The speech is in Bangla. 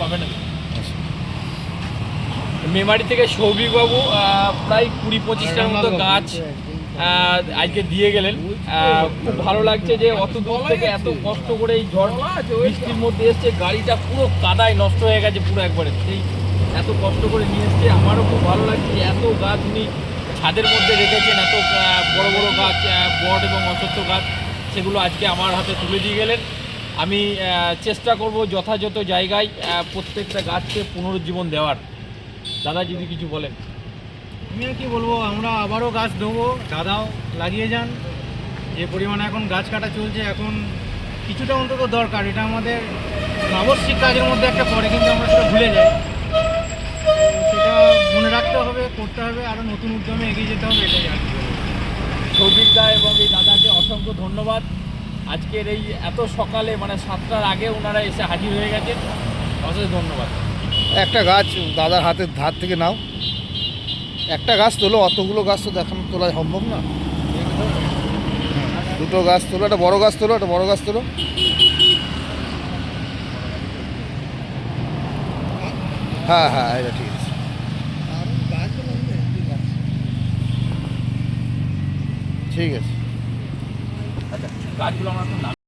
পাবে না। মেমারি থেকে সৌভিকবাবু প্রায় কুড়ি পঁচিশটার মতো গাছ আজকে দিয়ে গেলেন। খুব ভালো লাগছে যে অত দূর থেকে এত কষ্ট করে এই ঝড় বৃষ্টির মধ্যে এসছে, গাড়িটা পুরো কাদায় নষ্ট হয়ে গেছে পুরো একবারে। সেই এত কষ্ট করে নিয়ে এসছে, আমারও খুব ভালো লাগছে এত গাছ উনি ছাদের মধ্যে রেখেছেন, এত বড় বড় গাছ বট এবং অসত্য গাছ, সেগুলো আজকে আমার হাতে তুলে দিয়ে গেলেন। আমি চেষ্টা করব যথাযথ জায়গায় প্রত্যেকটা গাছকে পুনরুজ্জীবন দেওয়ার। দাদা যদি কিছু বলেন। আমি আর কি বলব আমরা আবারও গাছ দেবো দাদাও লাগিয়ে যান। যে পরিমাণে এখন গাছ কাটা চলছে এখন কিছুটা অন্তত দরকার। এটা আমাদের আবশ্যিক কাজের মধ্যে একটা পড়ে কিন্তু আমরা সেটা ভুলে যাই। সেটা মনে রাখতে হবে করতে হবে। আরও নতুন উদ্যমে এগিয়ে যেতে হবে এটাই আর কি বলব। সৌভিক এবং এই আজকের এই এত সকালে মানে সাতটার আগে ওনারা এসে হাজির হয়ে গেছেন। অশেষ ধন্যবাদ। একটা গাছ দাদার হাতের ধার থেকে নাও। একটা গাছ তোলো অতগুলো গাছ তো দেখানো তোলা সম্ভব না। দুটো গাছ তোলো একটা বড় গাছ তোলো একটা বড় গাছ তোলো। হ্যাঁ হ্যাঁ এটা ঠিক আছে। ঠিক আছে। আচ্ছা গাছগুলো আমার